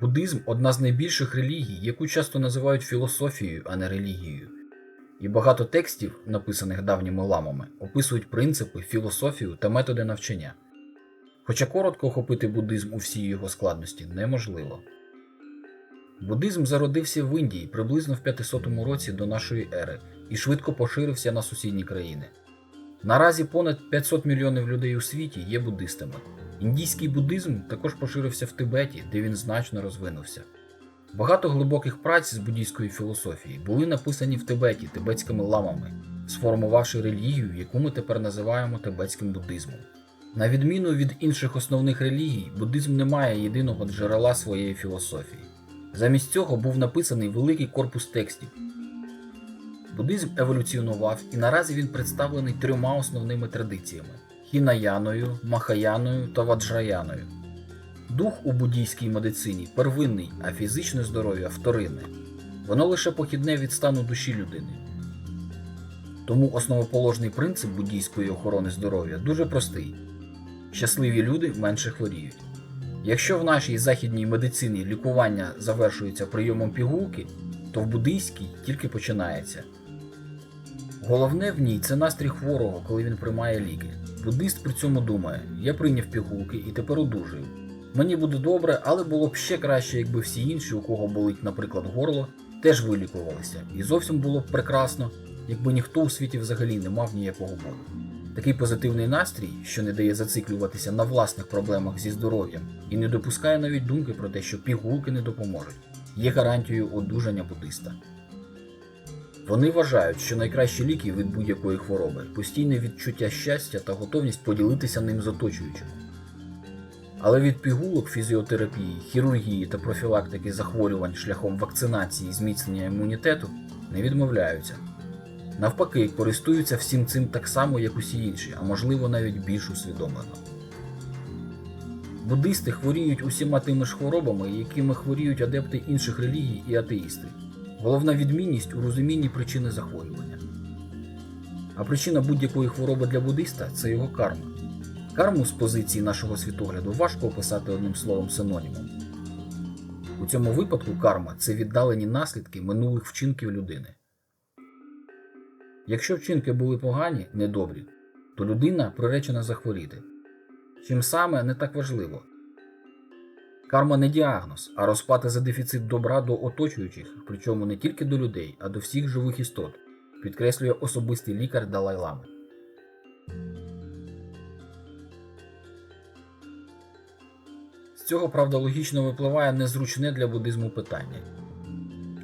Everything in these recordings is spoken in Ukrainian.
Буддизм одна з найбільших релігій, яку часто називають філософією, а не релігією. І багато текстів, написаних давніми ламами, описують принципи, філософію та методи навчання. Хоча коротко охопити буддизм у всій його складності неможливо. Буддизм зародився в Індії приблизно в 500 році до нашої ери і швидко поширився на сусідні країни. Наразі понад 500 мільйонів людей у світі є буддистами. Індійський буддизм також поширився в Тибеті, де він значно розвинувся. Багато глибоких праць з буддійської філософії були написані в Тибеті тибетськими ламами, сформувавши релігію, яку ми тепер називаємо тибетським буддизмом. На відміну від інших основних релігій, буддизм не має єдиного джерела своєї філософії. Замість цього був написаний великий корпус текстів. Буддизм еволюціонував і наразі він представлений трьома основними традиціями хінаяною, махаяною та ваджраяною. Дух у буддійській медицині первинний, а фізичне здоров'я вторинне. Воно лише похідне від стану душі людини. Тому основоположний принцип буддійської охорони здоров'я дуже простий: щасливі люди менше хворіють. Якщо в нашій західній медицині лікування завершується прийомом пігулки, то в буддийській тільки починається. Головне в ній це настрій хворого, коли він приймає ліки. Буддист при цьому думає: я прийняв пігулки і тепер одужую. Мені буде добре, але було б ще краще, якби всі інші, у кого болить, наприклад, горло, теж вилікувалися. І зовсім було б прекрасно, якби ніхто у світі взагалі не мав ніякого болю. Такий позитивний настрій, що не дає зациклюватися на власних проблемах зі здоров'ям і не допускає навіть думки про те, що пігулки не допоможуть, є гарантією одужання буддиста. Вони вважають, що найкращі ліки від будь-якої хвороби постійне відчуття щастя та готовність поділитися ним з оточуючими. Але від пігулок фізіотерапії, хірургії та профілактики захворювань шляхом вакцинації і зміцнення імунітету не відмовляються. Навпаки, користуються всім цим так само, як усі інші, а можливо навіть більш усвідомлено. Буддисти хворіють усіма тими ж хворобами, якими хворіють адепти інших релігій і атеїсти. Головна відмінність у розумінні причини захворювання. А причина будь-якої хвороби для буддиста це його карма. Карму з позиції нашого світогляду важко описати одним словом синонімом. У цьому випадку карма це віддалені наслідки минулих вчинків людини. Якщо вчинки були погані, недобрі, то людина приречена захворіти. Чим саме не так важливо. Карма не діагноз, а розплата за дефіцит добра до оточуючих, причому не тільки до людей, а до всіх живих істот, підкреслює особистий лікар Далай-Лами. З цього, правда, логічно випливає незручне для буддизму питання.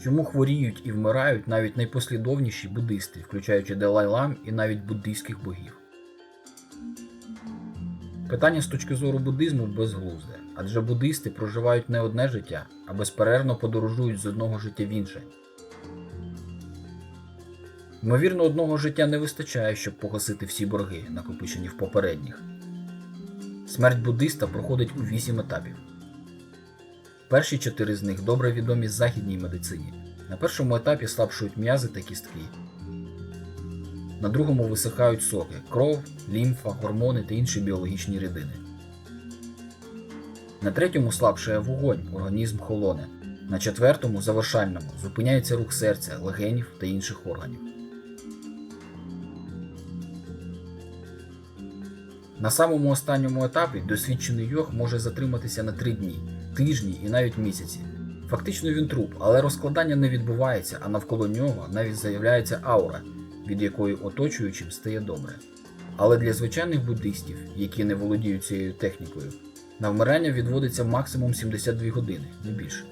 Чому хворіють і вмирають навіть найпослідовніші буддисти, включаючи Далай-Лам і навіть буддийських богів? Питання з точки зору буддизму безглузде, адже буддисти проживають не одне життя, а безперервно подорожують з одного життя в інше. Ймовірно, одного життя не вистачає, щоб погасити всі борги, накопичені в попередніх. Смерть буддиста проходить у вісім етапів. Перші чотири з них добре відомі західній медицині. На першому етапі слабшують м'язи та кістки. На другому висихають соки, кров, лімфа, гормони та інші біологічні рідини. На третьому слабшає вогонь, організм холоне. На четвертому, завершальному, зупиняється рух серця, легенів та інших органів. На самому останньому етапі досвідчений йог може затриматися на 3 дні, тижні і навіть місяці. Фактично він труп, але розкладання не відбувається, а навколо нього навіть з'являється аура, від якої оточуючим стає добре. Але для звичайних буддистів, які не володіють цією технікою, на вмирання відводиться максимум 72 години, не більше.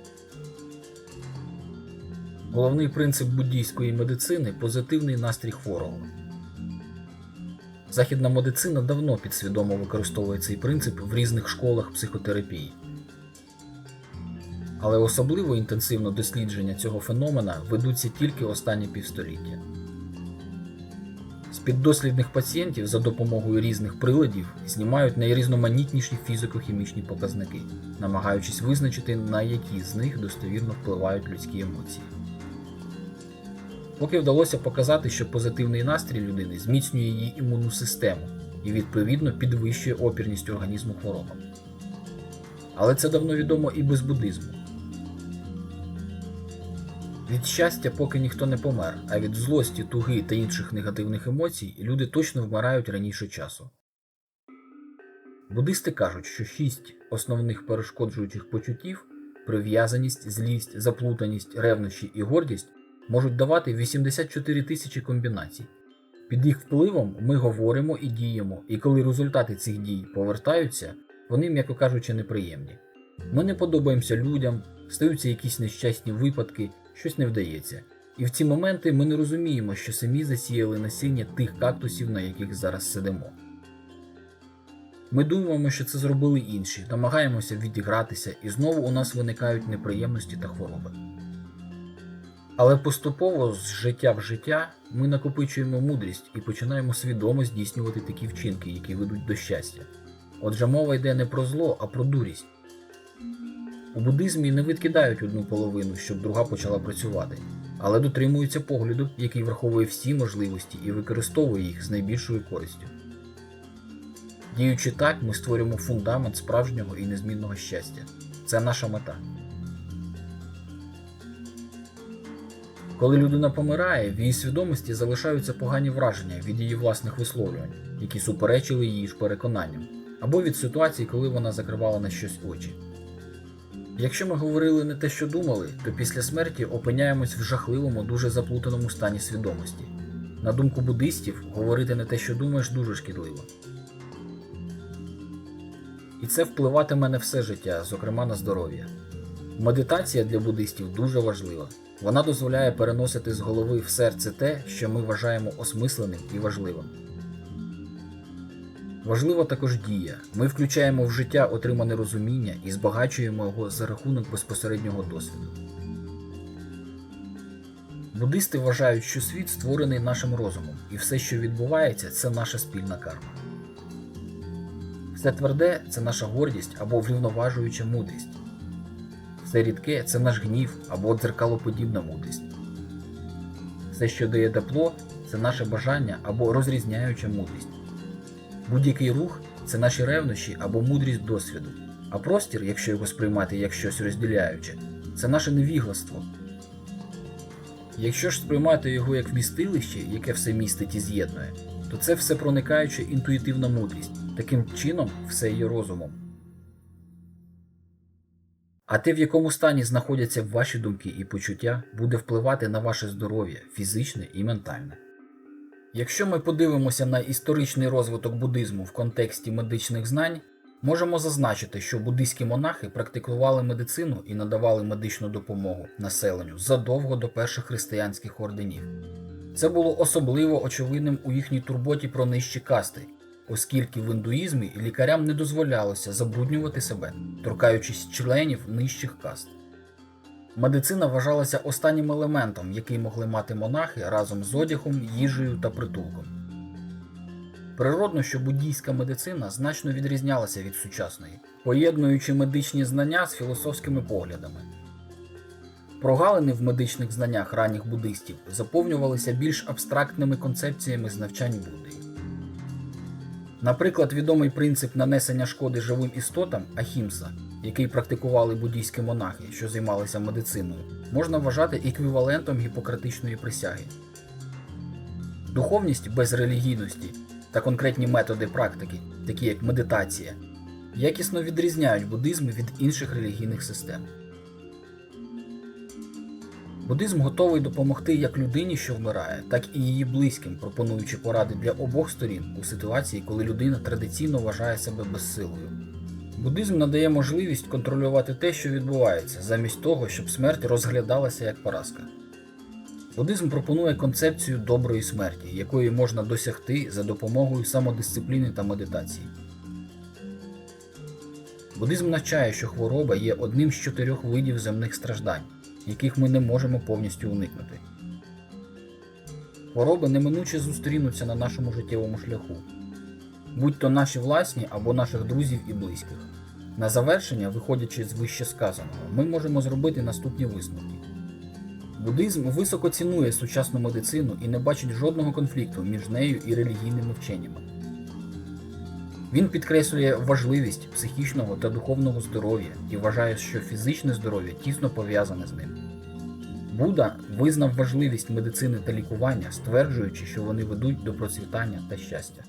Головний принцип буддійської медицини позитивний настрій хворого. Західна медицина давно підсвідомо використовує цей принцип в різних школах психотерапії. Але особливо інтенсивно дослідження цього феномена ведуться тільки останні півстоліття. Піддослідних пацієнтів за допомогою різних приладів знімають найрізноманітніші фізико-хімічні показники, намагаючись визначити, на які з них достовірно впливають людські емоції. Поки вдалося показати, що позитивний настрій людини зміцнює її імунну систему і відповідно підвищує опірність організму хворобам. Але це давно відомо і без буддизму. Від щастя, поки ніхто не помер, а від злості, туги та інших негативних емоцій люди точно вмирають раніше часу. Буддисти кажуть, що шість основних перешкоджуючих почуттів прив'язаність, злість, заплутаність, ревнощі і гордість можуть давати 84 тисячі комбінацій. Під їх впливом ми говоримо і діємо, і коли результати цих дій повертаються, вони, м'яко кажучи, неприємні. Ми не подобаємося людям, стаються якісь нещасні випадки, щось не вдається. І в ці моменти ми не розуміємо, що самі засіяли насіння тих кактусів, на яких зараз сидимо. Ми думаємо, що це зробили інші, намагаємося відігратися, і знову у нас виникають неприємності та хвороби. Але поступово з життя в життя ми накопичуємо мудрість і починаємо свідомо здійснювати такі вчинки, які ведуть до щастя. Отже, мова йде не про зло, а про дурість. У буддизмі не відкидають одну половину, щоб друга почала працювати, але дотримуються погляду, який враховує всі можливості і використовує їх з найбільшою користю. Діючи так, ми створюємо фундамент справжнього і незмінного щастя. Це наша мета. Коли людина помирає, в її свідомості залишаються погані враження від її власних висловлювань, які суперечили її ж переконанням, або від ситуації, коли вона закривала на щось очі. Якщо ми говорили не те, що думали, то після смерті опиняємось в жахливому, дуже заплутаному стані свідомості. На думку буддистів, говорити не те, що думаєш, дуже шкідливо. І це впливатиме на все життя, зокрема на здоров'я. Медитація для буддистів дуже важлива. Вона дозволяє переносити з голови в серце те, що ми вважаємо осмисленим і важливим. Важлива також дія. Ми включаємо в життя отримане розуміння і збагачуємо його за рахунок безпосереднього досвіду. Буддисти вважають, що світ створений нашим розумом, і все, що відбувається, це наша спільна карма. Все тверде це наша гордість або врівноважуюча мудрість. Все рідке це наш гнів або дзеркалоподібна мудрість. Все, що дає тепло, це наше бажання або розрізняюча мудрість. Будь-який рух це наші ревнощі або мудрість досвіду, а простір, якщо його сприймати як щось розділяюче, це наше невігластво. Якщо ж сприймати його як вмістилище, яке все містить і з'єднує, то це все проникаюча інтуїтивна мудрість, таким чином все є розумом. А те, в якому стані знаходяться ваші думки і почуття, буде впливати на ваше здоров'я фізичне і ментальне. Якщо ми подивимося на історичний розвиток буддизму в контексті медичних знань, можемо зазначити, що буддийські монахи практикували медицину і надавали медичну допомогу населенню задовго до перших християнських орденів. Це було особливо очевидним у їхній турботі про нижчі касти, оскільки в індуїзмі лікарям не дозволялося забруднювати себе, торкаючись членів нижчих каст. Медицина вважалася останнім елементом, який могли мати монахи разом з одягом, їжею та притулком. Природно, що буддійська медицина значно відрізнялася від сучасної, поєднуючи медичні знання з філософськими поглядами. Прогалини в медичних знаннях ранніх буддистів заповнювалися більш абстрактними концепціями з навчань Будди. Наприклад, відомий принцип нанесення шкоди живим істотам Ахімса, який практикували буддійські монахи, що займалися медициною, можна вважати еквівалентом гіпократичної присяги. Духовність без релігійності та конкретні методи практики, такі як медитація, якісно відрізняють буддизм від інших релігійних систем. Буддизм готовий допомогти як людині, що вмирає, так і її близьким, пропонуючи поради для обох сторін у ситуації, коли людина традиційно вважає себе безсилою. Буддизм надає можливість контролювати те, що відбувається, замість того, щоб смерть розглядалася як поразка. Буддизм пропонує концепцію доброї смерті, якої можна досягти за допомогою самодисципліни та медитації. Буддизм навчає, що хвороба є одним з чотирьох видів земних страждань, яких ми не можемо повністю уникнути. Хвороби неминуче зустрінуться на нашому життєвому шляху, будь то наші власні або наших друзів і близьких. На завершення, виходячи з вище сказаного, ми можемо зробити наступні висновки. Буддизм високо цінує сучасну медицину і не бачить жодного конфлікту між нею і релігійними вченнями. Він підкреслює важливість психічного та духовного здоров'я і вважає, що фізичне здоров'я тісно пов'язане з ним. Будда визнав важливість медицини та лікування, стверджуючи, що вони ведуть до процвітання та щастя.